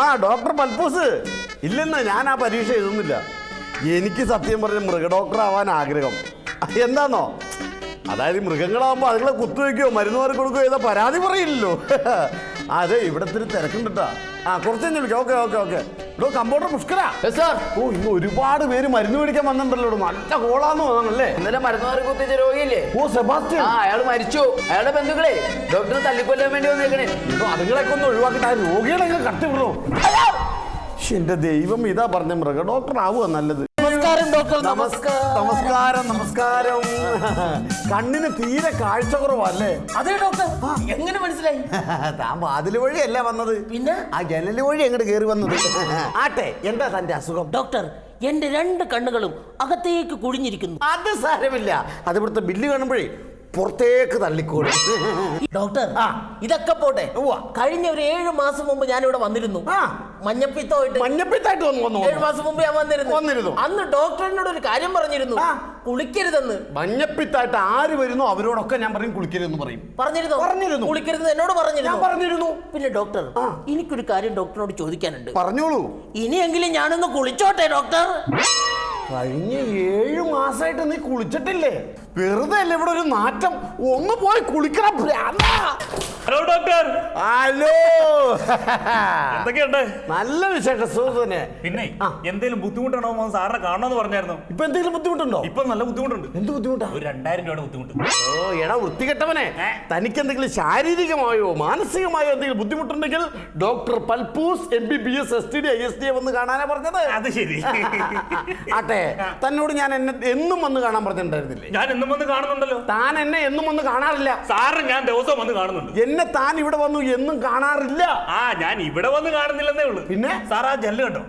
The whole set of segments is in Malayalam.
ആ ഡോക്ടർ പൽപ്പൂസ് ഇല്ലെന്ന് ഞാൻ ആ പരീക്ഷ എഴുതുന്നില്ല. എനിക്ക് സത്യം പറഞ്ഞ മൃഗഡോക്ടർ ആവാൻ ആഗ്രഹം. എന്താണോ അതായത് മൃഗങ്ങളാവുമ്പോൾ അതുങ്ങളെ കുത്തുവെക്കുകയോ മരുന്ന് മാറി കൊടുക്കുകയോ ഏതാ പരാതി പറയില്ലല്ലോ. അതെ ഇവിടെ ഇത്തിരി തിരക്കുണ്ടിട്ടാ ആ കുറച്ച് കഴിഞ്ഞ് വിളിക്കാം. Okay okay okay. ഇവിടെ കമ്പൗണ്ടർ പുഷ്കരാ. സാർ ഓ ഇന്ന് ഒരുപാട് പേര് മരുന്ന് മേടിക്കാൻ വന്നിട്ടുണ്ടല്ലോ നല്ല കോളാന്ന് തോന്നണല്ലേ? ഇന്നലെ മരുന്നുമാറി കുത്തിച്ച രോഗിയില്ലേ? ഓ സെബാസ്റ്റ്യൻ. ആ അയാൾ മരിച്ചു. അയാളുടെ ബന്ധുക്കളെ ഡോക്ടറെ തല്ലിക്കൊല്ലാൻ വേണ്ടി വന്നേക്കണേ. ഇപ്പൊ അതുങ്ങളൊക്കെ ഒന്ന് ഒഴിവാക്കിട്ട് ആ രോഗികളെ കട്ടിവിടോ എന്റെ ദൈവം ഇതാ പറഞ്ഞ മൃഗ ഡോക്ടർ ആവുക നല്ലത്. നമസ്കാരം ഡോക്ടർ. നമസ്കാരം. നമസ്കാരം കണ്ണിന് തീരെ കാഴ്ച കുറവല്ലേ? അതെ ഡോക്ടർ. എങ്ങനെ മനസ്സിലായി? താൻ വാതിൽ വഴിയല്ല വന്നത്. പിന്നെ? ആ ജനൽ വഴി എങ്ങോട്ട് കയറി വന്നത്. ആട്ടെ എന്താ തന്റെ അസുഖം? ഡോക്ടർ എന്റെ രണ്ട് കണ്ണുകളും അകത്തേക്ക് കുഴിഞ്ഞിരിക്കുന്നു. അത് സാരമില്ല. അത് ഇവിടുത്തെ ബില്ല് കാണുമ്പോഴേ പുറത്തേക്ക് തള്ളിക്കോളും ഡോക്ടർ ആ. ഇതൊക്കെ പോട്ടെ ഉവ്വ. കഴിഞ്ഞ ഒരു ഏഴു മാസം മുമ്പ് ഞാൻ ഇവിടെ വന്നിരുന്നു ആ. മഞ്ഞപ്പിത്തമായിട്ട് മഞ്ഞപ്പിത്തായിട്ട് വന്നു വന്നു ഏഴു വന്നു. മാസം മുമ്പ് ഞാൻ വന്നിരുന്നു വന്നിരുന്നു. അന്ന് ഡോക്ടറിനോട് ഒരു കാര്യം പറഞ്ഞിരുന്നു ആ. കുളിക്കരുതെന്ന് മഞ്ഞപ്പിത്തായിട്ട് ആര് വരുന്നോ അവരോടൊക്കെ ഞാൻ പറയും കുളിക്കരുതെന്ന് പറയും പറഞ്ഞിരുന്നു പറഞ്ഞിരുന്നു. കുളിക്കരുത് എന്നോട് ഞാൻ പറഞ്ഞിരുന്നു പറഞ്ഞിരുന്നു പിന്നെ ഡോക്ടർ ആ. എനിക്കൊരു കാര്യം ഡോക്ടറിനോട് ചോദിക്കാനുണ്ട് പറഞ്ഞോളൂ ഇനിയെങ്കിലും ഞാനൊന്ന് കുളിച്ചോട്ടെ ഡോക്ടർ കഴിഞ്ഞ ഏഴ് മാസമായിട്ട് നീ കുളിച്ചിട്ടില്ലേ വെറുതെ അല്ലേ ഇവിടെ ഒരു നാറ്റം ഒന്ന് പോയി കുളിക്കണം ഭ്രാന്താ. Hello doctor. ഹലോ. എന്തൊക്കെയുണ്ട്? നല്ല വിശേഷം സുഖം തന്നെ. പിന്നെ എന്തെങ്കിലും ബുദ്ധിമുട്ടാണോ സാറിനെ കാണണമെന്ന് പറഞ്ഞായിരുന്നു. ഇപ്പൊ എന്തെങ്കിലും ബുദ്ധിമുട്ടുണ്ടോ? ഇപ്പൊ നല്ല ബുദ്ധിമുട്ടുണ്ട്. എന്ത് ബുദ്ധിമുട്ടാ? ഒരു രണ്ടായിരം രൂപയുടെ ബുദ്ധിമുട്ട്. ഓ എടാ വൃത്തികെട്ടവനെ? തനിക്ക് എന്തെങ്കിലും ശാരീരികമായോ മാനസികമായോ എന്തെങ്കിലും ബുദ്ധിമുട്ടുണ്ടെങ്കിൽ doctor Palpus M B B S S T D I S D വന്ന് കാണാനാ പറഞ്ഞത്. അത് ശരി. ആട്ടെ തന്നോട് ഞാൻ എന്നെ എന്നും വന്ന് കാണാൻ പറഞ്ഞിട്ടുണ്ടായിരുന്നില്ലേ? ഞാൻ എന്നും വന്ന് കാണുന്നുണ്ടല്ലോ. താൻ എന്നെ എന്നും വന്ന് കാണാറില്ല. സാറ് ഞാൻ ദിവസം വന്ന് കാണുന്നുണ്ട്. എന്നെ താൻ ഇവിടെ വന്നു എന്നും കാണാറില്ല. ആ ഞാൻ ഇവിടെ വന്ന് കാണുന്നില്ലെന്നേ ഉള്ളൂ. പിന്നെ? സാർ ആ ജനൽ കണ്ടോ?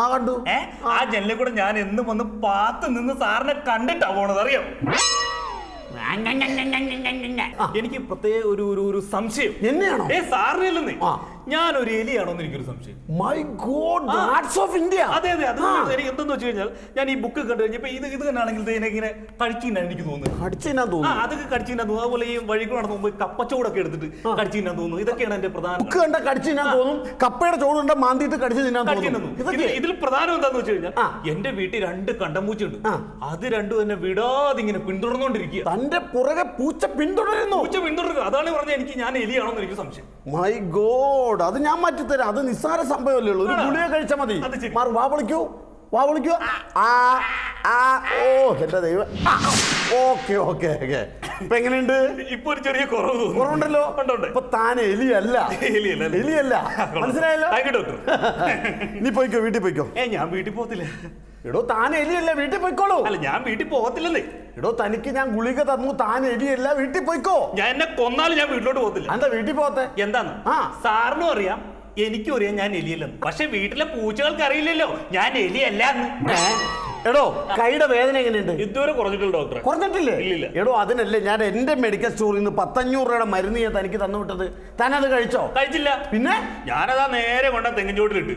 ആ കണ്ടു. ഏ ആ ജെല്ലിൽ കൂടെ ഞാൻ എന്നും വന്ന് പാത്ത് നിന്ന് സാറിനെ കണ്ടിട്ടാ പോണത് അറിയോ? എനിക്ക് പ്രത്യേക ഒരു ഒരു സംശയം. എന്നെയാണോ? ഏ സാറിനല്ലെന്നേ. ഞാൻ ഒരു എലിയാണോ എന്ന് എനിക്കൊരു സംശയം. മൈ ഗോഡ് ഓഫ് ഇന്ത്യ അതെ അതെ അത് എനിക്ക് എന്തെന്ന് വെച്ച് കഴിഞ്ഞാൽ ഞാൻ ഈ ബുക്ക് കണ്ടു കഴിഞ്ഞപ്പോ ഇത് ഇത് തന്നെയാണെങ്കിൽ ആണെങ്കിൽ എന്നെ ഇങ്ങനെ കടിച്ചിട്ടാണ് എനിക്ക് തോന്നുന്നത്. തോന്നുന്നു. അതൊക്കെ കടിച്ചിന്നാ തോന്നുന്നു. അതുപോലെ ഈ വഴിക്ക് നടന്നു പോകുമ്പോൾ കപ്പച്ചോടൊക്കെ എടുത്തിട്ട് കടിച്ചിന്നാ തോന്നുന്നു. ഇതൊക്കെയാണ് എന്റെ പ്രധാന ബുക്ക് കണ്ട കടിച്ചു തിന്നാൻ തോന്നും. കപ്പയുടെ ചോടുണ്ട മാന്തിയിട്ട് കടിച്ചു തിന്നാൻ തോന്നുന്നു തോന്നും. ഇതിൽ പ്രധാനം എന്താന്ന് വെച്ച് കഴിഞ്ഞാൽ എന്റെ വീട്ടിൽ രണ്ട് കണ്ടംപൂച്ചുണ്ട്. അത് രണ്ടും എന്നെ വിടാതെ ഇങ്ങനെ പിന്തുടർന്നുകൊണ്ടിരിക്കുക. തന്റെ പുറകെ പൂച്ച പിന്തുടരുന്നു. പൂച്ച പിന്തുടരുക. അതാണ് പറഞ്ഞ എനിക്ക് ഞാൻ എലിയാണോന്ന് എനിക്ക് സംശയം. മൈ ഗോഡ് അത് ഞാൻ മാറ്റിത്തരാം. അത് നിസ്സാര സംഭവമല്ലേ ഉള്ളൂ. ഒരു? ഗുളിക കഴിച്ചാൽ മതി. മാറും വാ വിളിക്കൂ. വാ വിളിക്കൂ. ആ. ആ ഓ എന്റെ ദൈവം. Okay okay okay. ഇപ്പൊ എങ്ങനെയുണ്ട്? ഇപ്പൊ ഒരു ചെറിയ കുറവ്. കുറവുണ്ടല്ലോ. ഇപ്പൊ താൻ എലിയല്ല. എലിയല്ല? എലിയല്ല. മനസ്സിലായല്ലോ. നീ പോയിക്കോ വീട്ടിൽ പോയിക്കോ. ഏ ഞാൻ വീട്ടിൽ പോകത്തില്ല. എടോ താൻ എലിയല്ല വീട്ടിൽ പോയിക്കോളൂ. അല്ല ഞാൻ വീട്ടിൽ പോകത്തില്ലെന്നേ. എടോ തനിക്ക് ഞാൻ ഗുളിക തന്നു താൻ എലിയല്ല വീട്ടിൽ പോയിക്കോ. ഞാൻ എന്നെ കൊന്നാലും ഞാൻ വീട്ടിലോട്ട് പോകത്തില്ല. എന്താ വീട്ടിൽ പോകത്തെ? എന്താന്ന്? ആ. സാറിനും അറിയാം എനിക്കും അറിയാം ഞാൻ എലിയല്ലെന്ന്. പക്ഷെ വീട്ടിലെ പൂച്ചകൾക്ക് അറിയില്ലല്ലോ ഞാൻ എലിയല്ല എന്ന് എടോ കൈയുടെ വേദന എങ്ങനെയുണ്ട്? ഇതുവരെ കുറഞ്ഞിട്ടില്ല ഡോക്ടർ കുറഞ്ഞിട്ടില്ലേ? ഇല്ലില്ല. എടോ അതിനല്ലേ ഞാൻ എന്റെ മെഡിക്കൽ സ്റ്റോറിൽ നിന്ന് പത്തഞ്ഞൂറ് രൂപയുടെ മരുന്ന് ഞാൻ തനിക്ക് തന്നു വിട്ടത്. താൻ അത് കഴിച്ചോ? കഴിച്ചില്ല. പിന്നെ? ഞാനതാ നേരെ കൊണ്ട തെങ്ങിൻ ചോട്ടിലിട്ട്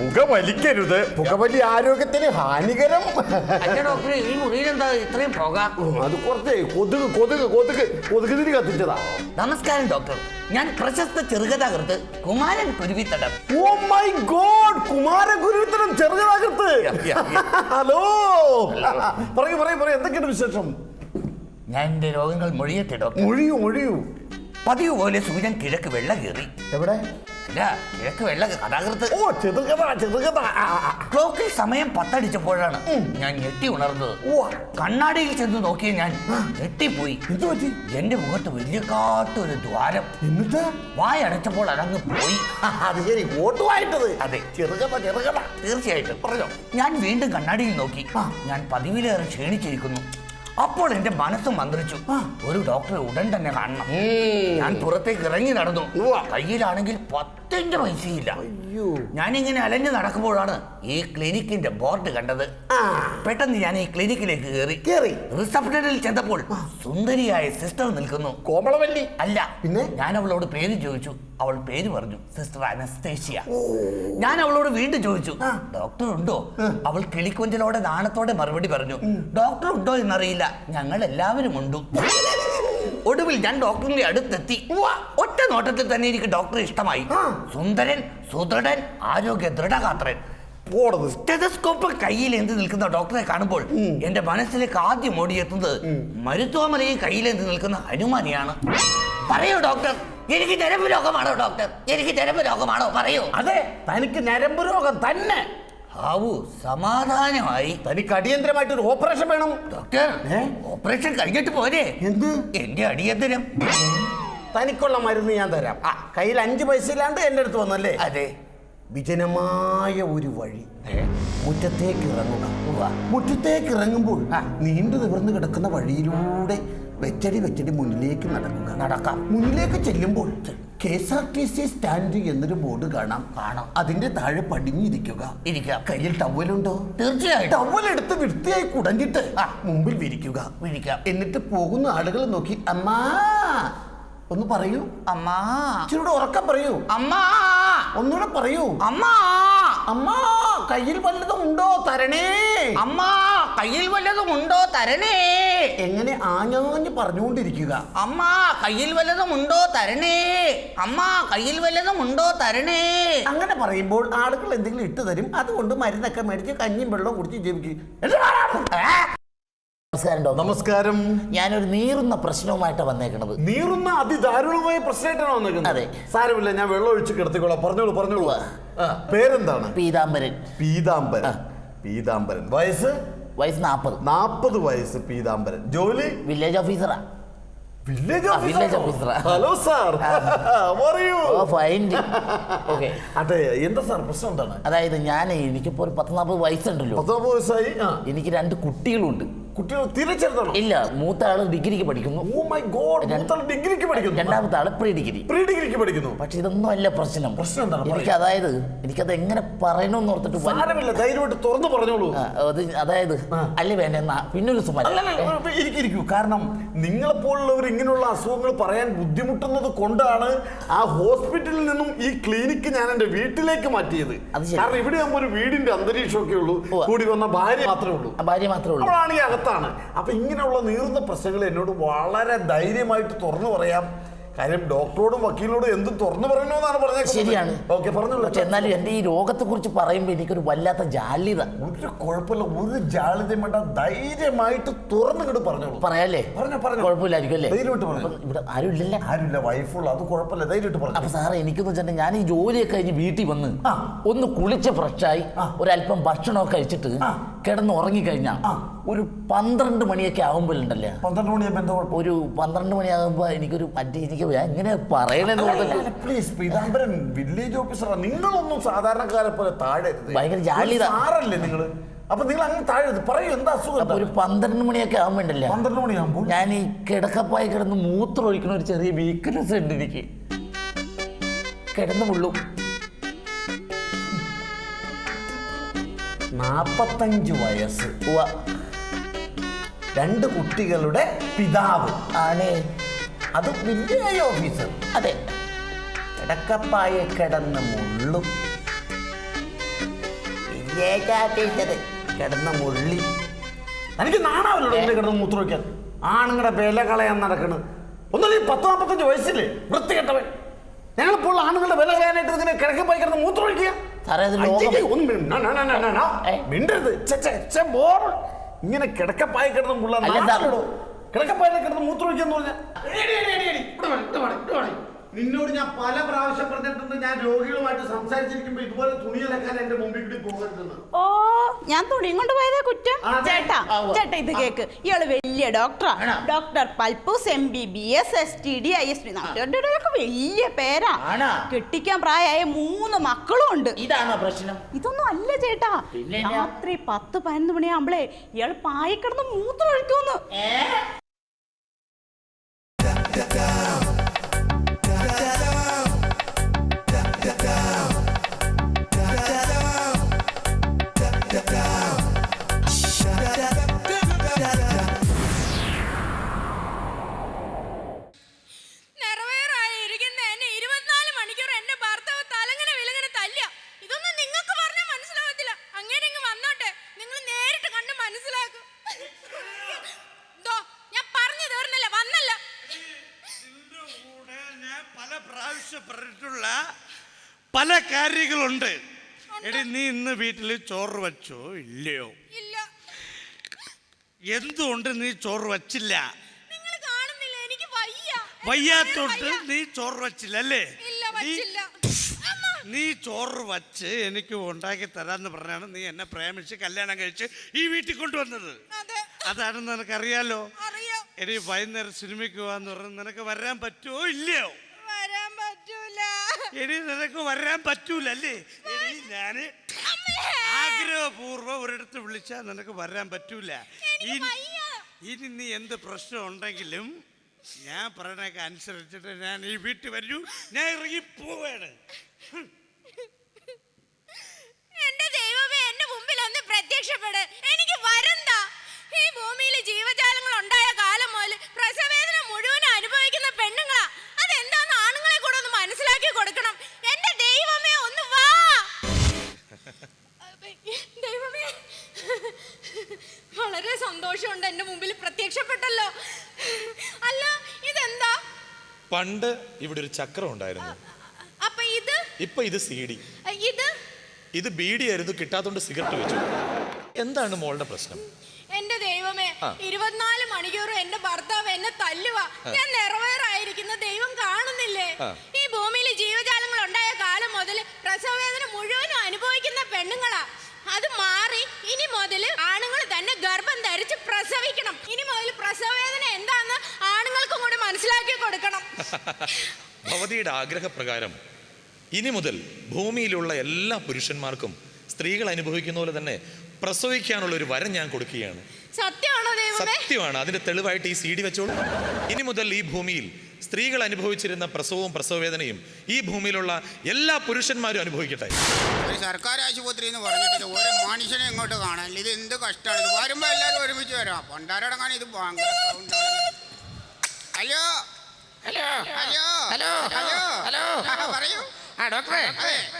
പുക പുകവലി ആരോഗ്യത്തിന് ഹാനികരം. അല്ല ഈ മുറിയിൽ എന്താ ഇത്രയും പുക? അത് കുറച്ച് കൊതുക് കൊതുക് കൊതുക് കൊതുക് തിരി കത്തിച്ചതാ. നമസ്കാരം ഡോക്ടർ. ഞാൻ പ്രശസ്ത ചെറുകഥാകൃത്ത് Kumaran Kuruvithadam. Oh my god Kumaran Kuruvithadam ചെറുകഥാകൃത്ത്. ഹലോ. പറയൂ പറയൂ പറയൂ എന്തൊക്കെയാണ് വിശേഷം? ഞാൻ എന്റെ രോഗങ്ങൾ മൊഴിയട്ടെ ഡോക്ടർ. മൊഴിയൂ മൊഴിയൂ. പതിവ് പോലെ സൂര്യൻ കിഴക്ക് വെള്ള കയറി. എവിടെ? അല്ല കിഴക്ക് വെള്ള കഥാകൃത്ത്. ഓ ചെറുകഥ ചെറുകഥ. ക്ലോക്കിൽ സമയം പത്തടിച്ചപ്പോഴാണ് ഞാൻ ഞെട്ടി ഉണർന്നത്. ഓ കണ്ണാടിയിൽ ചെന്ന് നോക്കിയ ഞാൻ ഞെട്ടിപ്പോയി. എന്റെ മുഖത്ത് വലിയ കാട്ടൊരു ദ്വാരം. എന്നിട്ട്? വായടച്ചപ്പോൾ അതങ്ങ് പോയി. അത് ശരി. ഓട്ടുമായിട്ടത്. അതെ. ചെറുകഥ ചെറുകഥ. തീർച്ചയായിട്ടും. പറഞ്ഞോ. ഞാൻ വീണ്ടും കണ്ണാടിയിൽ നോക്കി. ഞാൻ പതിവിലേറെ ക്ഷീണിച്ചിരിക്കുന്നു. അപ്പോൾ എന്റെ മനസ്സ് മന്ത്രിച്ചു ഒരു ഡോക്ടറെ ഉടൻ തന്നെ കാണണം. ഞാൻ പുറത്തേക്ക് ഇറങ്ങി നടന്നു. കയ്യിലാണെങ്കിൽ പത്ത് പത്തിന്റെ പൈസയില്ല. അയ്യോ. ഞാനിങ്ങനെ അലഞ്ഞു നടക്കുമ്പോഴാണ് ഈ ക്ലിനിക്കിന്റെ ബോർഡ് കണ്ടത്. പെട്ടെന്ന് ഞാൻ ഈ ക്ലിനിക്കിലേക്ക് കയറി കയറി റിസപ്ഷനിൽ ചെന്നപ്പോൾ സുന്ദരിയായ സിസ്റ്റർ നിൽക്കുന്നു. കോമളവല്ലി. അല്ല പിന്നെ? ഞാൻ അവളോട് പേര് ചോദിച്ചു. അവൾ പേര് പറഞ്ഞു സിസ്റ്റർ അനസ്തേഷ്യ. ഞാൻ അവളോട് വീണ്ടും ചോദിച്ചു ഡോക്ടർ ഉണ്ടോ? അവൾ കിളിക്കൊഞ്ചലോടെ നാണത്തോടെ മറുപടി പറഞ്ഞു ഡോക്ടർ ഉണ്ടോ എന്നറിയില്ല. ഞങ്ങൾ എല്ലാവരും ഉണ്ടു. ഒടുവിൽ ഞാൻ ഡോക്ടറിന്റെ അടുത്തെത്തി. ഒറ്റ നോട്ടത്തിൽ തന്നെ എനിക്ക് ഡോക്ടറെ ഇഷ്ടമായി. സുന്ദരൻ സുദൃഢൻ ആരോഗ്യ ദൃഢഗാത്രൻ. സ്റ്റെതസ്കോപ്പ് കയ്യിൽ എന്ത് നിൽക്കുന്ന ഡോക്ടറെ കാണുമ്പോൾ എന്റെ മനസ്സിലേക്ക് ആദ്യം ഓടിയെത്തുന്നത് മരുത്വമലയിൽ കയ്യിൽ എന്ത് നിൽക്കുന്ന ഹനുമാനെയാണ്. പറയൂ ഡോക്ടർ. എനിക്ക് ഞരമ്പ് രോഗമാണോ ഡോക്ടർ? എനിക്ക് ഞരമ്പ് രോഗമാണോ? പറയൂ. അതെ തനിക്ക് ഞരമ്പ് രോഗം തന്നെ. ഹാവു സമാധാനമായി. തനിക്ക് അടിയന്തരമായിട്ട് ഒരു ഓപ്പറേഷൻ വേണം. ഡോക്ടർ ഓപ്പറേഷൻ കഴിഞ്ഞിട്ട് പോരെ. എന്ത്? എന്റെ അടിയന്തരം. തനിക്കുള്ള മരുന്ന് ഞാൻ തരാം. ആ കയ്യിൽ അഞ്ച് പൈസ ഇല്ലാണ്ട് എന്റെ അടുത്ത് വന്നല്ലേ? അതെ. വിജനമായ ഒരു വഴി. മുറ്റത്തേക്ക് ഇറങ്ങുക. മുറ്റത്തേക്ക് ഇറങ്ങുമ്പോൾ നീണ്ടു നിവർന്നു കിടക്കുന്ന വഴിയിലൂടെ വെച്ചടി വെച്ചടി മുന്നിലേക്ക് നടക്കുക. നടക്കാം. മുന്നിലേക്ക് ചെല്ലുമ്പോൾ K S R T C stand എന്നൊരു ബോർഡ് കാണാം. കാണാം. അതിന്റെ താഴെ പടിഞ്ഞിരിക്കുക. ഇരിക്കുക. കയ്യിൽ ടവലുണ്ടോ തീർച്ചയായും. ടവൽ എടുത്ത് വൃത്തിയായി കുടഞ്ഞിട്ട് മുമ്പിൽ വിരിക്കുക. വിരിക്കാം. എന്നിട്ട് പോകുന്ന ആളുകൾ നോക്കി അമ്മാ! ഒന്ന് പറയൂ. അമ്മാ! ഇച്ചിരൂടെ ഉറക്കം പറയൂ. അമ്മാ! ഒന്നുകൂടെ പറയൂ. അമ്മ! അമ്മ കയ്യിൽ വല്ലതും ഉണ്ടോ? തരണേ. അമ്മ കയ്യിൽ വല്ലതും ഉണ്ടോ? തരണേ. എങ്ങനെ ആഞ്ഞാഞ്ഞ് പറഞ്ഞുകൊണ്ടിരിക്കുക? അമ്മ കയ്യിൽ വല്ലതും ഉണ്ടോ? തരണേ. അമ്മ കയ്യിൽ വല്ലതും ഉണ്ടോ? തരണേ. അങ്ങനെ പറയുമ്പോൾ ആളുകൾ എന്തെങ്കിലും ഇട്ട് തരും. അതുകൊണ്ട് മരുന്നൊക്കെ മേടിച്ച് കഞ്ഞിയും വെള്ളവും കുടിച്ച് ജീവിക്കും. നമസ്കാരം ഡോക്ടർ നമസ്കാരം. ഞാനൊരു നീറുന്ന പ്രശ്നവുമായിട്ട് വന്നേക്കണത്. നീറുന്ന അതിദാരുണമായ പ്രശ്നമായിട്ടാണ് വന്നേക്കുന്നത്? അതെ. സാരമില്ല ഞാൻ വെള്ളം ഒഴിച്ച് കിടത്തിക്കോളാം. പറഞ്ഞോളൂ പറഞ്ഞോളൂ. ആ, പേരെന്താണ്? പീതാംബരൻ. പീതാംബരൻ. പീതാംബരൻ. വയസ്സ്? വയസ്സ് നാൽപ്പത് നാപ്പത് വയസ്സ് പീതാംബരൻ. ജോലി? വില്ലേജ് ഓഫീസറാ. വില്ലേജ് ആ, village officer ആ. Hello sir. പറയൂ ഓ ഫൈൻ ഓക്കെ. അതെ എന്താ സാർ പ്രശ്നം എന്താണ്? അതായത് ഞാൻ എനിക്കിപ്പോ ഒരു പത്ത് നാൽപ്പത് വയസ്സുണ്ടല്ലോ. പത്തൊമ്പത് വയസ്സായി? ആ. എനിക്ക് രണ്ട് കുട്ടികളുണ്ട്. കുട്ടികൾ തിരിച്ചെടുത്തണം ഇല്ല മൂത്ത ആൾ ഡിഗ്രിക്ക് പഠിക്കുന്നു. ഓ മൈ ഗോഡ് മൂത്താൾ ഡിഗ്രിക്ക് പഠിക്കുന്നു. രണ്ടാമത്തെ ആൾ പ്രീ ഡിഗ്രി. പ്രീ ഡിഗ്രിക്ക് പഠിക്കുന്നു. പക്ഷെ ഇതൊന്നും അല്ല പ്രശ്നം. പ്രശ്നം എന്താണ്? എനിക്ക് അതായത് എനിക്കത് എങ്ങനെ പറയണമെന്ന് ഓർത്തിട്ട് സാരമില്ല ധൈര്യമായിട്ട് തുറന്നു പറഞ്ഞോളൂ. അത് അതായത് അല്ലേ വേണ്ട പിന്നൊരു സുമന അല്ലല്ല കാരണം നിങ്ങളെപ്പോലുള്ളവർ ഇങ്ങനെയുള്ള അസുഖങ്ങൾ പറയാൻ ബുദ്ധിമുട്ടുന്നത് കൊണ്ടാണ് ആ ഹോസ്പിറ്റലിൽ നിന്നും ഈ ക്ലിനിക്ക് ഞാൻ എന്റെ വീട്ടിലേക്ക് മാറ്റിയത്. കാരണം ഇവിടെ ആകുമ്പോൾ ഒരു വീടിന്റെ അന്തരീക്ഷമൊക്കെ ഉള്ളൂ. കൂടി വന്ന ഭാര്യ മാത്രമേ ഉള്ളൂ. ഭാര്യ മാത്രമേ ഉള്ളൂ. അവളാണ് ഈ അകത്താണ്. അപ്പൊ ഇങ്ങനെയുള്ള നീറുന്ന പ്രശ്നങ്ങൾ എന്നോട് വളരെ ധൈര്യമായിട്ട് തുറന്നു പറയാം. കാര്യം ഡോക്ടറോടും വക്കീലിനോടും എന്തും തുറന്നു പറയണമെന്നാണ് പറഞ്ഞത് ശരിയാണ്. ഓക്കെ പറഞ്ഞോളൂ. പക്ഷെ എന്നാലും എന്റെ ഈ രോഗത്തെ കുറിച്ച് പറയുമ്പോൾ എനിക്കൊരു വല്ലാത്ത ജാള്യത. ഒരു കുഴപ്പമില്ല. ഒരു ജാളിതം വേണ്ട. ധൈര്യമായിട്ട് തുറന്നു കിട്ട് പറഞ്ഞോളൂ. പറയാല്ലേ? പറഞ്ഞു പറഞ്ഞു. കുഴപ്പമില്ലായിരിക്കും അല്ലേ? ധൈര്യമായിട്ട് പറഞ്ഞോ. അപ്പം ഇവിടെ ആരും ഇല്ലല്ലേ ആരുമില്ല. വൈഫുള്ള. അത് കുഴപ്പമില്ല. ധൈര്യമായിട്ട് പറഞ്ഞു. അപ്പൊ സാറേ എനിക്കെന്ന് വെച്ചിട്ടുണ്ടെങ്കിൽ ഞാൻ ഈ ജോലിയൊക്കെ കഴിഞ്ഞ് വീട്ടിൽ വന്ന് ഒന്ന് കുളിച്ച് ഫ്രഷായി. ഒരല്പം ഭക്ഷണമൊക്കെ കഴിച്ചിട്ട്. കിടന്ന് ഉറങ്ങിക്കഴിഞ്ഞാൽ. ഒരു പന്ത്രണ്ട് മണിയൊക്കെ ആകുമ്പോഴുണ്ടല്ലേ പന്ത്രണ്ട് മണിയാകുമ്പോൾ എന്താ കുഴപ്പം? ഒരു പന്ത്രണ്ട് മണിയാകുമ്പോ എനിക്കൊരു മറ്റേ എനിക്ക് എങ്ങനെ പറയണെന്ന് പ്ലീസ് പീതാംബരൻ വില്ലേജ് ഓഫീസറാ നിങ്ങളൊന്നും സാധാരണക്കാരെ പോലെ താഴെ ഭയങ്കര ജാള്യത. ആറല്ലേ നിങ്ങൾ നിങ്ങൾ? അപ്പൊ നിങ്ങൾ അങ്ങനെ താഴെ പറയൂ എന്താ അസുഖം ഒരു? പന്ത്രണ്ട് മണിയൊക്കെ ആകുമ്പോണ്ടല്ലേ പന്ത്രണ്ട് മണിയാകുമ്പോൾ? ഞാൻ ഈ കിടക്കപ്പായി കിടന്ന് മൂത്രം ഒഴിക്കുന്ന ഒരു ചെറിയ വീക്ക്നെസ് ഉണ്ട് എനിക്ക്. കിടന്നു മുള്ളും നാപ്പത്തഞ്ച് വയസ്സ്. രണ്ട് കുട്ടികളുടെ പിതാവ്. ആണേ. അത് വില്ലേജ് ഓഫീസർ അതെ. കിടക്കപ്പായ കിടന്ന് മുള്ളും. കിടന്ന മുള്ളി. എനിക്ക് നാണാവില്ലോ ഇങ്ങനെ കിടന്ന് മൂത്രം വയ്ക്കാൻ ആണുങ്ങളുടെ വില കളയാൻ നടക്കണ്. ഒന്നല്ല ഈ പത്ത് നാൽപ്പത്തഞ്ച് വയസ്സില്ലേ? വൃത്തികെട്ടവൻ. ഞങ്ങളിപ്പോൾ ആണുങ്ങളുടെ വില കളയാനായിട്ട് ഇങ്ങനെ കിടക്കപ്പായി കിടന്ന് മൂത്രം ഒഴിക്കുക? സാറേ, അത് ലോകം-? മിണ്ടരുത് ബോർ. ഇങ്ങനെ കിടക്കപ്പായി കിടന്ന് മുള്ള? കിടക്കപ്പായി കിടന്ന് മൂത്രം ഒഴിക്കാന്ന് പറഞ്ഞാൽ നിന്നോട് ഞാൻ പല പ്രാവശ്യം പറഞ്ഞിട്ടുണ്ട് ഞാൻ രോഗികളുമായിട്ട് സംസാരിച്ചിരിക്കുമ്പോ ഇതുപോലെ തുണി അലക്കാൻ എന്റെ മുമ്പിൽ കൂടി പോകരുതെന്ന്. ഓ ഞാൻ തുണിയും കൊണ്ട് പോയതാ കുറ്റം? ചേട്ടാ ചേട്ടാ ഇത് കേക്ക്. ഇയാൾ വലിയ ഡോക്ടറാണ് doctor Palpus M B B S S T D I S വലിയ പേരാ? കെട്ടിക്കാൻ പ്രായമായ മൂന്ന് മക്കളും ഉണ്ട്. ഇതാണോ പ്രശ്നം? ഇതൊന്നും അല്ല ചേട്ടാ? രാത്രി പത്ത് പതിനൊന്ന് മണിയാകുമ്പളേ ഇയാൾ പായക്കിടന്ന് മൂത്രം ഒഴിക്കുമെന്ന് ഇന്ന് വീട്ടിൽ ചോറ് വച്ചോ? ഇല്ലയോ? ഇല്ല. എന്തുകൊണ്ട് നീ ചോറ് വച്ചില്ല? നിങ്ങൾ കാണുന്നില്ല. എനിക്ക് വയ്യ. വയ്യാത്തോട്ട് വയ്യ. നീ ചോറ് വച്ചില്ല അല്ലേ? ഇല്ല നീ- വച്ചില്ല. അമ്മ നീ ചോറ് വച്ച് എനിക്ക് ഉണ്ടാക്കി തരാന്ന് പറഞ്ഞാണ് നീ എന്നെ പ്രേമിച്ച് കല്യാണം കഴിച്ച് ഈ വീട്ടിൽ കൊണ്ടുവന്നത്. അതെ. അതാണെന്ന് നിനക്കറിയാലോ? അറിയാം. എടി വൈകുന്നേരം സിനിമയ്ക്ക് പോവാന്ന് പറഞ്ഞ് നിനക്ക് വരാൻ പറ്റുമോ ഇല്ലയോ? വരാൻ പറ്റൂല. എടി നിനക്ക് വരാൻ പറ്റൂലല്ലേ ഇനി എടി ഞാൻ ആഗ്രഹപൂർവം ഒരിടത്ത് വിളിച്ചാൽ നിനക്ക് വരാൻ പറ്റൂല. ഇനി നീ എന്ത് പ്രശ്നം ഉണ്ടെങ്കിലും ഞാൻ പറയണൊക്കെ അനുസരിച്ചിട്ട് ഞാൻ ഈ വീട്ടിൽ വരൂ. ഞാൻ ഇറങ്ങി പോവാണ്. എന്റെ ദൈവമേ എന്റെ മുമ്പിൽ ഒന്ന് പ്രത്യക്ഷപ്പെട്. എനിക്ക് വരണ്ട. ഈ ഭൂമിയിൽ ജീവജാലങ്ങൾ ഉണ്ടായ കാലം മുതൽ പ്രസവേദന മുഴുവൻ അനുഭവിക്കുന്ന പെണ്ണുങ്ങളാ. അതെന്താന്ന് ആണുങ്ങളെ കൂടെ ഒന്ന് മനസ്സിലാക്കി കൊടുക്കണം. വളരെ സന്തോഷമുണ്ട്. എന്റെ മുമ്പിൽ പ്രത്യക്ഷപ്പെട്ടല്ലോ. അല്ല ഇതെന്താ? പണ്ട് ഇവിടെ ഒരു ചക്രം ഉണ്ടായിരുന്നു. അപ്പൊ ഇത്? ഇപ്പൊ ഇത് സി ഡി. ഇത്? ഇത് ബീഡി ആയിരുന്നു കിട്ടാത്തോണ്ട് സിഗരറ്റ് വെച്ചു. എന്താണ് മോളുടെ പ്രശ്നം? എന്റെ ദൈവമേ. ഇരുപത്തിനാല് മണിക്കൂറും എന്റെ ഭർത്താവ് എന്നെ തല്ലുക ഞാൻ നിറവേറായിരിക്കുന്ന ദൈവം കാണുന്നില്ലേ? ഈ ഭൂമിയിൽ ജീവജാലങ്ങൾ ഉണ്ടായ കാലം മുതൽ പ്രസവവേദന മുഴുവനും അനുഭവിക്കുന്ന പെണ്ണുങ്ങളാ. അത് മാറി. ഇനി മുതൽ ആണുങ്ങൾ തന്നെ ഗർഭം ധരിച്ച് പ്രസവിക്കണം. ഇനി മുതൽ പ്രസവവേദന എന്താന്ന് ആണുങ്ങൾക്കും കൂടി മനസ്സിലാക്കി കൊടുക്കണം. ഭവതിയുടെ ആഗ്രഹപ്രകാരം ഇനി മുതൽ ഭൂമിയിലുള്ള എല്ലാ പുരുഷന്മാർക്കും സ്ത്രീകൾ അനുഭവിക്കുന്ന പോലെ തന്നെ പ്രസവിക്കാനുള്ള ഒരു വരം ഞാൻ കൊടുക്കുകയാണ്. സത്യമാണോ ദൈവമേ? സത്യമാണ്. അതിന്റെ തെളിവായിട്ട് ഈ സി ഡി വെച്ചോളൂ. ഇനി മുതൽ ഈ ഭൂമിയിൽ സ്ത്രീകൾ അനുഭവിച്ചിരുന്ന പ്രസവവും പ്രസവവേദനയും ഈ ഭൂമിയിലുള്ള എല്ലാ പുരുഷന്മാരും അനുഭവിക്കട്ടെ. ഒരു സർക്കാർ ആശുപത്രി എന്ന് പറഞ്ഞിട്ട് ഒരു മനുഷ്യനെ ഇങ്ങോട്ട് കാണാനില്ല. ഇത് എന്ത് കഷ്ടമാണ് ഇത് വരുമ്പോ എല്ലാവരും ഒരുമിച്ച് വരാം. പണ്ടാരടങ്ങാൻ ഇത് ഭയങ്കര sound ആണ്. Hello? Hello? Hello? Hello? Hello? Hello? ആ, പറയൂ. ആ ഡോക്ടറെ. അതെ.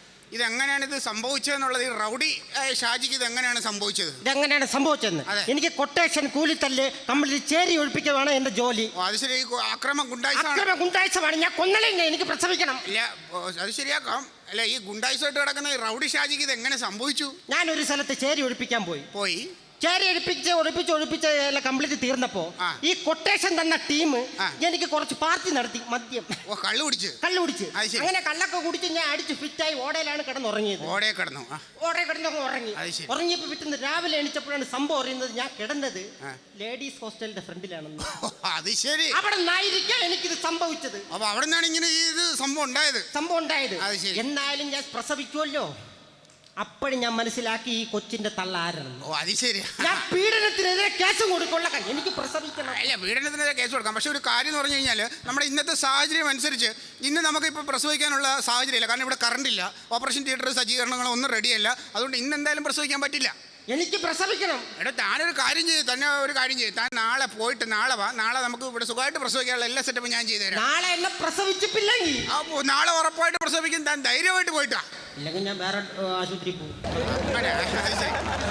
ഇതെങ്ങനെയാണ് ഇത് സംഭവിച്ചതെന്നുള്ളത്? ഈ റൗഡി ആയ ഷാജിക്ക് ഇത് എങ്ങനെയാണ് സംഭവിച്ചത്? ഇതെങ്ങനെയാണ് സംഭവിച്ചതെന്ന്? അതെ. എനിക്ക് കൊട്ടേഷൻ കൂലിത്തല്ല് കംപ്ലീറ്റ് ചേരി ഒഴിപ്പിക്കുകയാണ് എന്റെ ജോലി. ഓ, അത് ശരി. ഈ കു- ആക്രമം ഗുണ്ടായിസാണ്. അക്രമ ഗുണ്ടാഴ്ചമാണ് ഞാൻ കൊന്നലില്ല എനിക്ക് പ്രസവിക്കണം. ഇല്ല ഓ, അത് ശരിയാക്കാം. അല്ല ഈ ഗുണ്ടായിസായിട്ട് കിടക്കുന്ന ഈ റൗഡി ഷാജിക്ക് ഇത് എങ്ങനെ സംഭവിച്ചു? ഞാൻ ഒരു സ്ഥലത്ത് ചേരി ഒഴിപ്പിക്കാൻ പോയി. പോയി. ചേരി ഒഴിപ്പിച്ച് ഒഴിപ്പിച്ച് ഒഴിപ്പിച്ച് എല്ലാം കംപ്ലീറ്റ് തീർന്നപ്പോ ആ. ഈ കൊട്ടേഷൻ തന്ന ടീം ആ. എനിക്ക് കുറച്ച് പാർട്ടി നടത്തി മദ്യം. ഓ കള്ളു കുടിച്ച്? കള്ളു കുടിച്ച്. അത് ശരി. അങ്ങനെ കള്ളൊക്കെ കുടിച്ച് ഞാൻ അടിച്ച് ഫിറ്റായി ഓടയിലാണ് കിടന്നുറങ്ങിയത്. ഓടെ കിടന്നു. ആ. ഓടെ കിടന്നങ്ങ് ഉറങ്ങി. അത് ശരി. ഉറങ്ങിയപ്പോ വിട്ടുന്ന രാവിലെ എണീച്ചപ്പോഴാണ് സംഭവം അറിയുന്നത്. ഞാൻ കിടന്നത് ആ. ലേഡീസ് ഹോസ്റ്റലിന്റെ ഫ്രണ്ടിലാണെന്ന്. ഓ, അത് ശരി. അവിടെ നിന്നായിരിക്കാം എനിക്കിത് സംഭവിച്ചത്. അപ്പൊ അവിടെ നിന്നാണ് ഇങ്ങനെ ഈ ഇത് സംഭവം ഉണ്ടായത്. സംഭവം ഉണ്ടായത്. അത് ശരി. എന്നാലും ഞാൻ പ്രസവിക്കുമല്ലോ അപ്പോഴും ഞാൻ മനസ്സിലാക്കി ഈ കൊച്ചിന്റെ തള്ള ആരാണെന്ന്. ഓ അത് ശരി ഞാൻ പീഡനത്തിനെതിരെ കേസും കൊടുക്കുള്ള എനിക്ക് പ്രസവിക്കണം. അല്ല പീഡനത്തിനെതിരെ കേസ് കൊടുക്കാം. പക്ഷെ ഒരു കാര്യം എന്ന് പറഞ്ഞു കഴിഞ്ഞാൽ നമ്മുടെ ഇന്നത്തെ സാഹചര്യം അനുസരിച്ച് ഇന്ന് നമുക്ക് ഇപ്പോൾ പ്രസവിക്കാനുള്ള സാഹചര്യമില്ല. കാരണം ഇവിടെ കറണ്ട് ഇല്ല. ഓപ്പറേഷൻ തിയേറ്റർ സജ്ജീകരണങ്ങളോ ഒന്നും റെഡിയല്ല അതുകൊണ്ട് ഇന്ന് എന്തായാലും പ്രസവിക്കാൻ പറ്റില്ല. എനിക്ക് പ്രസവിക്കണം. എടാ താനൊരു കാര്യം ചെയ്ത് തന്നെ ഒരു കാര്യം ചെയ്ത് താൻ നാളെ പോയിട്ട് നാളെ വാ. നാളെ നമുക്ക് ഇവിടെ സുഖമായിട്ട് പ്രസവിക്കാനുള്ള എല്ലാ സെറ്റപ്പും ഞാൻ ചെയ്തു തരാം. നാളെ എന്നെ പ്രസവിച്ചിട്ടില്ലെങ്കിൽ. അപ്പോൾ നാളെ ഉറപ്പായിട്ട് പ്രസവിക്കും. താൻ ധൈര്യമായിട്ട് പോയിട്ടാ ഇല്ലെങ്കിൽ ഞാൻ വേറെ ആശുപത്രി പോകും.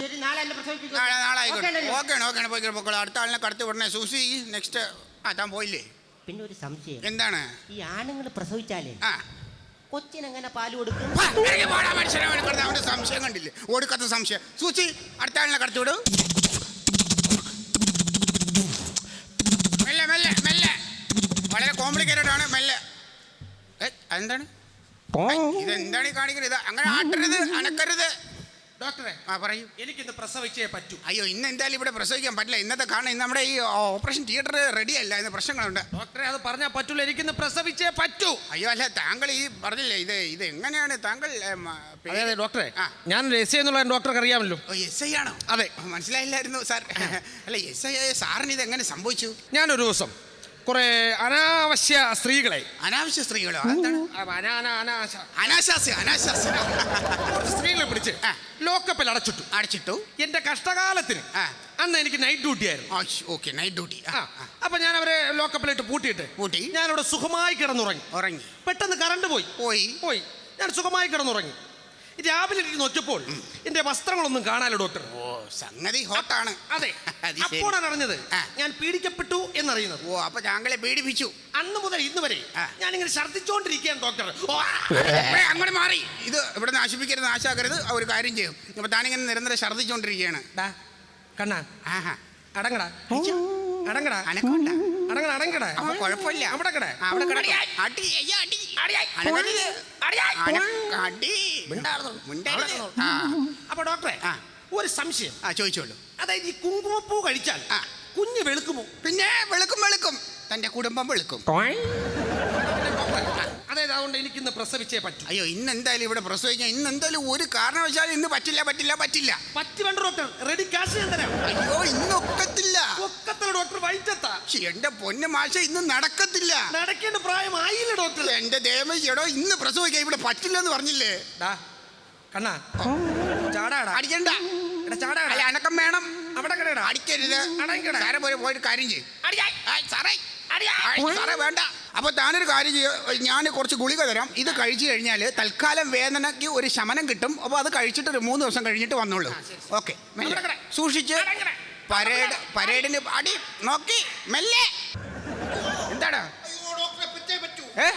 ശരി. നാളെ എന്നെ പ്രസവിപ്പിക്കും. നാളെ ആയിക്കോട്ടെ. അല്ലേ? ഓക്കെയാണ് ഓക്കെയാണ് പോയിക്കോ പോയിക്കോളൂ അടുത്ത ആളിനെ കടത്തി വിടണേ. സൂസി നെക്സ്റ്റ് ആ താൻ പോയില്ലേ? പിന്നെ ഒരു സംശയം. എന്താണ്? ഈ ആണുങ്ങൾ പ്രസവിച്ചാലേ ആ. കൊച്ചിനെങ്ങനെ പാൽ കൊടുക്കും. അവന്റെ സംശയം കണ്ടില്ലേ? ഓടിക്കത്ത സംശയം. സൂചി അടുത്ത ആളിനെ കടത്തി വിടും. മെല്ലെ മെല്ലെ മെല്ലെ. വളരെ കോംപ്ലിക്കേറ്റഡ് ആണ്. മെല്ലെ. എന്താണ് ഇതെന്താണ് ഈ കാണിക്കുന്നത്? ഇത് അങ്ങനെ ആട്ടരുത് അനക്കരുത്. ഡോക്ടറെ ആ പറയൂ. എനിക്കിന്ന് പ്രസവിച്ചേ പറ്റൂ. അയ്യോ ഇന്ന് എന്തായാലും ഇവിടെ പ്രസവിക്കാൻ പറ്റില്ല. ഇന്നത്തെ കാരണം ഇന്ന് നമ്മുടെ ഈ ഓപ്പറേഷൻ തിയേറ്റർ റെഡി അല്ല ഇന്ന് പ്രശ്നങ്ങളുണ്ട്. ഡോക്ടറെ അത് പറഞ്ഞാൽ പറ്റൂല. എനിക്കിന്ന് പ്രസവിച്ചേ പറ്റൂ. അയ്യോ അല്ല താങ്കൾ ഈ പറഞ്ഞില്ലേ ഇത് ഇത് എങ്ങനെയാണ് താങ്കൾ അതെ അതെ ഡോക്ടറെ. ഞാൻ എസ് എന്നുള്ള ഡോക്ടർക്ക് അറിയാമല്ലോ. ഓ എസ് ഐ ആണോ? അതെ. മനസ്സിലായില്ലായിരുന്നു സാർ. അല്ല എസ് ഐ സാറിന് ഇത് എങ്ങനെ സംഭവിച്ചു? ഞാനൊരു ദിവസം കുറെ അനാവശ്യ സ്ത്രീകളെ. അനാവശ്യ സ്ത്രീകളോ? അനാശാസ്യ അനാശാസ്യ സ്ത്രീകളെ പിടിച്ച് ആ. ലോക്കപ്പിൽ അടച്ചിട്ടു. അടച്ചിട്ടു? എന്റെ കഷ്ടകാലത്തിന് ആ. അന്ന് എനിക്ക് നൈറ്റ് ഡ്യൂട്ടി ആയിരുന്നു. ഓക്കെ നൈറ്റ് ഡ്യൂട്ടി ആ അപ്പൊ ഞാൻ അവരെ ലോക്കപ്പിലിട്ട് പൂട്ടിയിട്ട് പൂട്ടി. ഞാനിവിടെ സുഖമായി കിടന്നുറങ്ങി. ഉറങ്ങി. പെട്ടെന്ന് കറണ്ട് പോയി. പോയി. പോയി. ഞാൻ സുഖമായി കിടന്നുറങ്ങി. രാവിലെ എണീറ്റ് നോക്കിയപ്പോൾ എന്റെ വസ്ത്രങ്ങളൊന്നും കാണാലോ ഡോക്ടർ ഓ സംഗതി ഹോട്ടാണ്. അതെ. അത് ശരി. അപ്പോഴാണ് അറിഞ്ഞത് ആ. ഞാൻ പീഡിക്കപ്പെട്ടു എന്നറിയുന്നത്. ഓ അപ്പൊ താങ്കളെ പീഡിപ്പിച്ചു. അന്ന് മുതൽ ഇന്ന് വരെ ആ. ഞാനിങ്ങനെ ഛർദ്ദിച്ചോണ്ടിരിക്കുകയാണ് ഡോക്ടർ ഓ, ഏ, അങ്ങോട്ട് മാറി. ഇത് ഇവിടെ നാശിപ്പിക്കരുത് നാശാക്കരുത് ഒരു കാര്യം ചെയ്യും. അപ്പൊ താനിങ്ങനെ നിരന്തരം ഛർദ്ദിച്ചോണ്ടിരിക്കുകയാണ്. ഡാ, കണ്ണാ. ആഹാ. അടങ്ങടാ. അടങ്ങടാ. അനക്കണ്ട. അടങ്ങടാ അടങ്ങടാ. അപ്പൊ കുഴപ്പമില്ല. അവിടെ കിട ആ, അവിടെ കിട അടി അയ്യ, അടി അനക്കരുത്. അപ്പൊ ഡോക്ടറെ ഒരു സംശയം. ആ ചോദിച്ചോളൂ. അതായത് ഈ കുങ്കുമപ്പൂ കഴിച്ചാൽ ആ. കുഞ്ഞ് വെളുക്കുമോ? പിന്നെ വെളുക്കും വെളുക്കും. തന്റെ കുടുംബം വെളുക്കും. അതായത് അതുകൊണ്ട് എനിക്കിന്ന് പ്രസവിച്ചേ പറ്റും. അയ്യോ ഇന്ന് എന്തായാലും ഇവിടെ പ്രസവിക്കാൻ ഇന്ന് എന്തായാലും ഒരു കാരണവശാലും ഇന്ന് പറ്റില്ല പറ്റില്ല പറ്റില്ല. പറ്റി വേണ്ട ഡോക്ടർ റെഡി ക്യാഷ് ഞാൻ തരാം. അയ്യോ ഇന്ന് ഒക്കത്തില്ല. ഒക്കത്തില്ല ഡോക്ടർ വൈറ്റത്താ എന്റെ പൊന്നു മാഷ ഇന്ന് നടക്കത്തില്ല. നടക്കേണ്ട പ്രായമായില്ല ഡോക്ടർ എന്റെ ദേവ എടോ ഇന്ന് പ്രസവിക്കാൻ ഇവിടെ പറ്റില്ലെന്ന് പറഞ്ഞില്ലേ? ഡാ കണ്ണാ. ചാടാടാ. അടിക്കണ്ട. എടാ ചാടാടാ അനക്കം വേണം. അവിടെ കിടടാ അടിക്കരുത്. അടങ്ങിക്കട. സാറെ പോയി പോയിട്ട് കാര്യം ചെയ്യും. സാറേ. സാറേ വേണ്ട. അപ്പൊ താനൊരു കാര്യം ചെയ്യുക ഞാൻ കുറച്ച് ഗുളിക തരാം. ഇത് കഴിച്ചു കഴിഞ്ഞാൽ തൽക്കാലം വേദനയ്ക്ക് ഒരു ശമനം കിട്ടും. അപ്പോൾ അത് കഴിച്ചിട്ട് ഒരു മൂന്ന് ദിവസം കഴിഞ്ഞിട്ട് വന്നോളൂ. ഓക്കെ. സൂക്ഷിച്ച്. പരേഡ് പരേഡിന് അടി നോക്കി. മെല്ലെ. എന്താടാ? ഏ?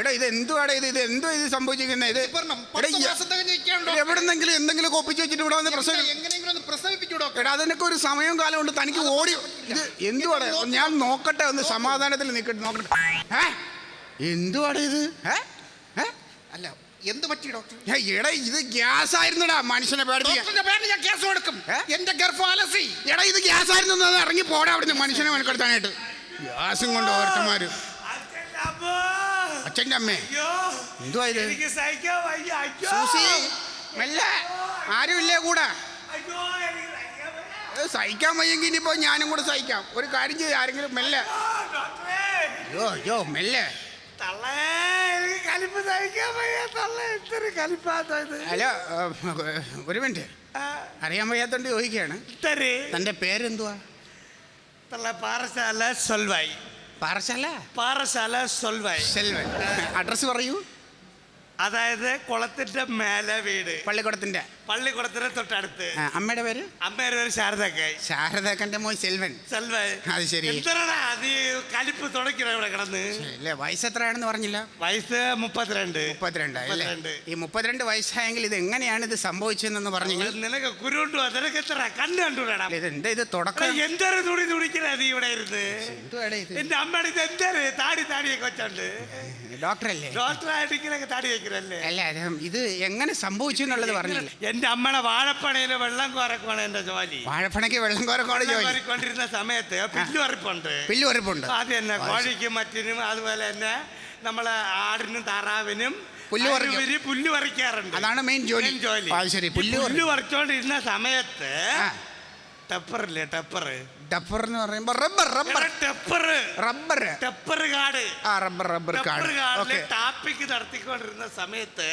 എടാ ഇത് എന്തുവാടാ ഇത്? ഇത് എന്തോ ഇത് സംഭവിച്ചിരിക്കുന്നത് ഇത് എവിടുന്നെങ്കിലും എന്തെങ്കിലും ഒപ്പിച്ച് വെച്ചിട്ട് ഇവിടെ വന്ന് പ്രസവം എടാ അതിനൊക്കെ ഒരു സമയവും കാലം ഉണ്ട്. തനിക്ക് ഓടി ഇത് എന്തുവാടാ? ഞാൻ നോക്കട്ടെ ഒന്ന് സമാധാനത്തിൽ നിൽക്കട്ടെ നോക്കട്ടെ. ഏ? എന്തുവാടാ ഇത്? ഏ? അല്ല എന്ത് പറ്റി ഡോക്ടർ? എടാ ഇത് ഗ്യാസ് ആയിരുന്നടാ മനുഷ്യനെ ഞാൻ ഗ്യാസ് കൊടുക്കും? എന്റെ ഗർഭാലസി. എടാ ഇത് ഗ്യാസ് ആയിരുന്നു ഇറങ്ങി പോടാ അവിടുന്ന് മനുഷ്യനെ മെനക്കെടുത്താനായിട്ട്. ഗ്യാസും കൊണ്ട് ഓരോരുത്തന്മാര്. അച്ഛന്റെ അമ്മേ. എന്തുവാ ഇത്? സൂസി മെല്ലെ. ആരുമില്ലേ കൂടെ? സഹിക്കാൻ വയ്യെങ്കിൽ ഇനിയിപ്പോ ഞാനും കൂടെ സഹിക്കാം. ഒരു കാര്യം ചെയ്ത് ആരെങ്കിലും മെല്ലെ. അയ്യോ അയ്യോ മെല്ലെ. ഹലോ ഒരു മിനിറ്റ്. അറിയാൻ വയ്യാത്തോണ്ട് ചോദിക്കുകയാണ്. തന്റെ പേരെന്തുവാ? തള്ള പാറശാല സൊൽവായി പാറശാല? പാറശാല സൊൽവായി സെൽവൻ അഡ്രസ് പറയൂ. അതായത് കുളത്തിന്റെ മേലെ വീട്. പള്ളിക്കുടത്തിന്റെ. പള്ളിക്കുളത്തിന്റെ തൊട്ടടുത്ത്. അമ്മയുടെ പേര്? അമ്മയുടെ പേര് ശാരദക്ക. ശാരദക്കന്റെ മോൻ സെൽവൻ. സെൽവൻ. അത് ശരി. അത് ഈ കലിപ്പ് തുടക്കണ ഇവിടെ കിടന്ന്? ഇല്ല വയസ്സ് എത്രയാണെന്ന് പറഞ്ഞില്ല? വയസ്സ് മുപ്പത്തിരണ്ട്. മുപ്പത്തിരണ്ട് അല്ലേ? ഈ മുപ്പത്തിരണ്ട് വയസ്സായെങ്കിൽ ഇത് എങ്ങനെയാണ് ഇത് സംഭവിച്ചതെന്ന് പറഞ്ഞു നിനക്ക് കുരുണ്ടോ നിനക്ക് എത്ര കണ്ണ് കണ്ടുവിടാ ഇത് എന്താ ഇത് തുടക്കം? എന്തൊരു തുണി തുണിക്കണ നീ ഇവിടെ ഇരുന്ന്? എന്റെ അമ്മയുടെ ഇത് എന്തൊരു താടി താടിയൊക്കെ വെച്ചോണ്ട് ഡോക്ടറല്ലേ? ഡോക്ടറായിട്ട് ഇങ്ങനെ താടി വെക്കണല്ലേ? അല്ല ഇത് എങ്ങനെ സംഭവിച്ചു എന്നുള്ളത് പറഞ്ഞില്ല. എന്റെ അമ്മയുടെ വാഴപ്പണയിൽ വെള്ളം കോരക്കുവാണ് എന്റെ ജോലി. വാഴപ്പണയ്ക്ക് വെള്ളം കോരക്കുവാണ് ജോലി. കോരിക്കൊണ്ടിരുന്ന സമയത്ത് പില്ലുവറിപ്പുണ്ട് പില്ലുവറിപ്പുണ്ട് അത് തന്നെ കോഴിക്കും മറ്റിനും അതുപോലെ തന്നെ നമ്മളെ ആടിനും താറാവിനും പുല്ല് പുല്ല് പറിക്കാറുണ്ട്. അതാണ് മെയിൻ ജോലി. ജോലി. ശരി. പുല്ല് പുല്ല് പറിച്ചോണ്ടിരുന്ന സമയത്ത്. ടെപ്പറില്ലേ ടെപ്പർ ഡഫർ എന്ന് പറയുമ്പോ റബ്ബർ റബ്ബർ. ടെപ്പർ റബ്ബർ. ടെപ്പർ കാട്. ആ റബ്ബർ റബ്ബർ കാട്. ടാപ്പിക്ക് നടത്തിക്കൊണ്ടിരുന്ന സമയത്ത്.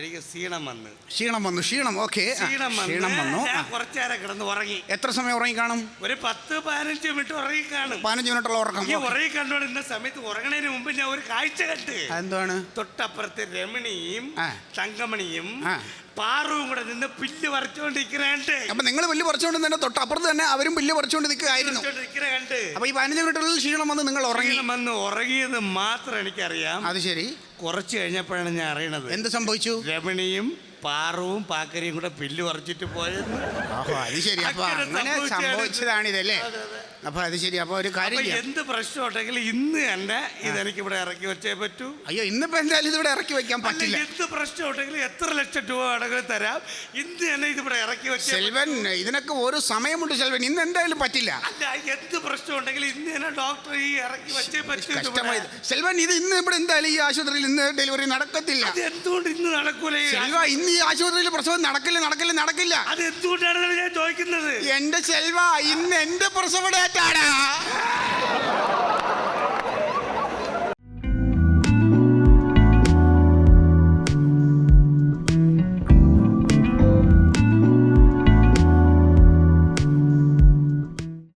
എനിക്ക് ക്ഷീണം വന്ന്. ക്ഷീണം വന്നു ക്ഷീണം ഓക്കെ ക്ഷീണം ക്ഷീണം വന്നു. ഞാൻ കുറച്ചേരം കിടന്ന് ഉറങ്ങി. എത്ര സമയം ഉറങ്ങി കാണും ഒരു പത്ത് പതിനഞ്ച് മിനിറ്റ് ഉറങ്ങി കാണും പതിനഞ്ച് മിനിറ്റുള്ള ഉറക്കം ഈ ഉറങ്ങി കണ്ടോ ഇന്ന സമയത്ത് ഉറങ്ങണതിന് മുമ്പ് ഞാൻ ഒരു കാഴ്ച കണ്ട്. എന്താണ് തൊട്ടപ്പുറത്ത് രമണിയും തങ്കമണിയും ആ. പാറുവും കൂടെ നിന്ന് പില്ല് പറിച്ചോണ്ടിരിക്കുന്നുണ്ട് അപ്പൊ നിങ്ങൾ പില്ല് പറിച്ചുകൊണ്ട് തന്നെ തൊട്ടപ്പുറത്ത് തന്നെ അവരും പില്ല് പറിച്ചുകൊണ്ട് നിൽക്കുകയായിരുന്നു അപ്പൊ ഈ പതിനഞ്ച് മിനിറ്റുള്ളിൽ ക്ഷീണം വന്ന് നിങ്ങൾ ഉറങ്ങി. വന്ന് ഉറങ്ങിയത് മാത്രം എനിക്കറിയാം. അത് ശരി. കുറച്ച് കഴിഞ്ഞപ്പോഴാണ് ഞാൻ അറിയണത്. എന്ത് സംഭവിച്ചു? രമണിയും പാറവും പാക്കരിയും കൂടെ പില്ല് പറിച്ചിട്ട് പോയെന്ന്. അത് ശരി. അപ്പൊ അങ്ങനെ. സംഭവിച്ചതാണിതല്ലേ. അപ്പൊ അത് ശരി അപ്പൊ ഒരു കാര്യം ചെയ്യാം. എന്ത് പ്രശ്നം ഉണ്ടെങ്കിൽ ഇന്ന് തന്നെ ഇതെനിക്ക് ഇവിടെ ഇറക്കി വെച്ചേ പറ്റൂ. അയ്യോ ഇന്നിപ്പോ എന്തായാലും ഇതിവിടെ ഇറക്കി വെക്കാൻ പറ്റില്ല. എന്ത് പ്രശ്നം ഉണ്ടെങ്കിൽ എത്ര ലക്ഷം രൂപ വേണമെങ്കിലും തരാം. ഇന്ന് തന്നെ ഇതിവിടെ ഇറക്കി വെച്ചേ സെൽവൻ ഇതിനൊക്കെ ഒരു സമയമുണ്ട് സെൽവൻ. ഇന്ന് എന്തായാലും പറ്റില്ല. അല്ല എന്ത് പ്രശ്നം ഉണ്ടെങ്കിൽ ഇന്ന് തന്നെ ഡോക്ടർ ഈ ഇറക്കി വെച്ചേ പറ്റൂ ഇത് കഷ്ടമായി സെൽവൻ ഇത് ഇന്ന് ഇവിടെ എന്തായാലും ഈ ആശുപത്രിയിൽ ഇന്ന് ഡെലിവറി നടക്കത്തില്ല. അത് എന്തുകൊണ്ട് ഇന്ന് നടക്കൂലേ സെൽവ ഇന്ന് ഈ ആശുപത്രിയിൽ പ്രസവം നടക്കില്ല നടക്കില്ല നടക്കില്ല. അത് എന്തുകൊണ്ടാണ് ഞാൻ ചോദിക്കുന്നത്? എന്റെ സെൽവ ഇന്ന് എന്റെ പ്രസവ పోతాడా